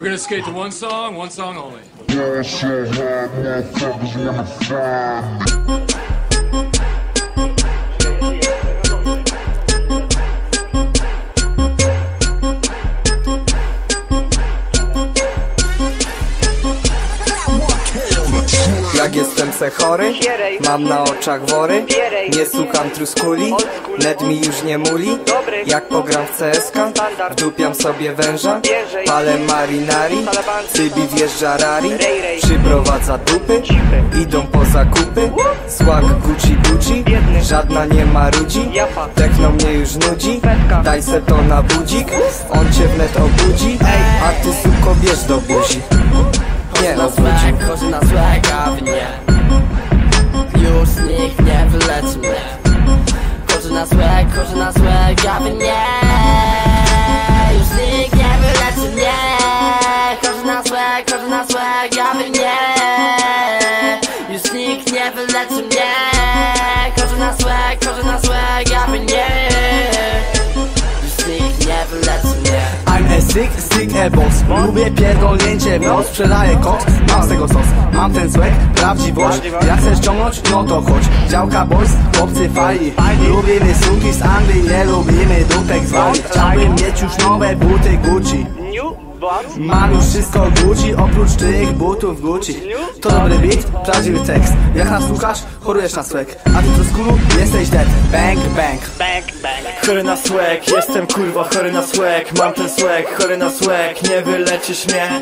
We're gonna skate to one song, one song only. Jak jestem se chory, mam na oczach wory Nie słucham truskuli, net mi już nie muli. Jak pogram w CSK, wdupiam sobie węża Palę marinari, cybi wjeżdża rari Przyprowadza dupy, idą po zakupy. Swag Gucci Gucci, żadna nie ma ludzi Techno mnie już nudzi, daj se to na budzik On cię wnet obudzi, a ty suko bierz do buzi Nie no, swag, chorzy na swag, a wy nie Już nich nie wyleczy mnie na swag, na swag, a wy nie Już nich nie wyleczy mnie na swag, na swag, a wy nie Już nich nie wyleczy mnie na swag, na swag, a wy nie Już nich nie wyleczy mnie I'm a sick, boss Lubię pierdolnięcie w nos, sprzedaję koks. Mam z tego sos, mam ten swag, prawdziwość. Jak chcesz ściągnąć, no to chodź. Działka boys, chłopcy fajni. Lubimy suki z Anglii, nie lubimy dupek z Walii. Chciałbym mieć już nowe buty Gucci. Mam już wszystko Gucci, oprócz tych butów Gucci. To dobry beat, prawdziwy tekst. Jak nas słuchasz, chorujesz na swag. A ty truskulu, jesteś dead. Bang, bang Chory na swag, jestem kurwa chory na swag. Mam ten swag, chory na swag. Nie wyleczysz mnie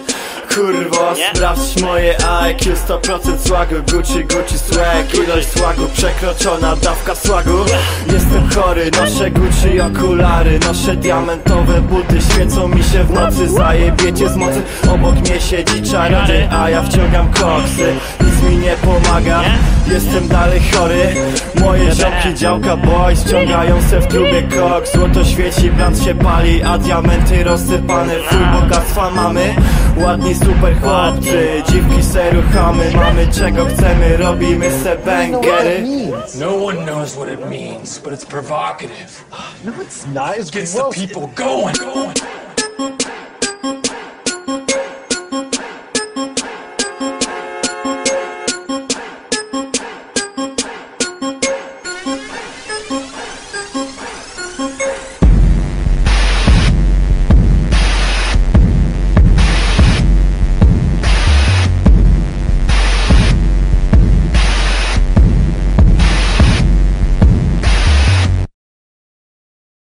Kurwo, sprawdź moje IQ 100% słagu, Gucci, Gucci swag. Ilość słagu przekroczona, dawka słagu. Jestem chory, noszę Gucci okulary. Noszę diamentowe buty, świecą mi się w nocy. Zajebiecie z mocy, obok mnie siedzi czarodziej A ja wciągam koksy, nic mi nie pomaga Jestem dalej chory Moje ziomki działka boys Ściągają se w trubie koks Złoto świeci, bland się pali A diamenty rozsypane Full bogactwa mamy Ładni super chłopcy Dziwki se ruchamy Mamy czego chcemy Robimy se bangery No one knows what it means, but it's provocative. No, it's not. It's Gets the people going. going.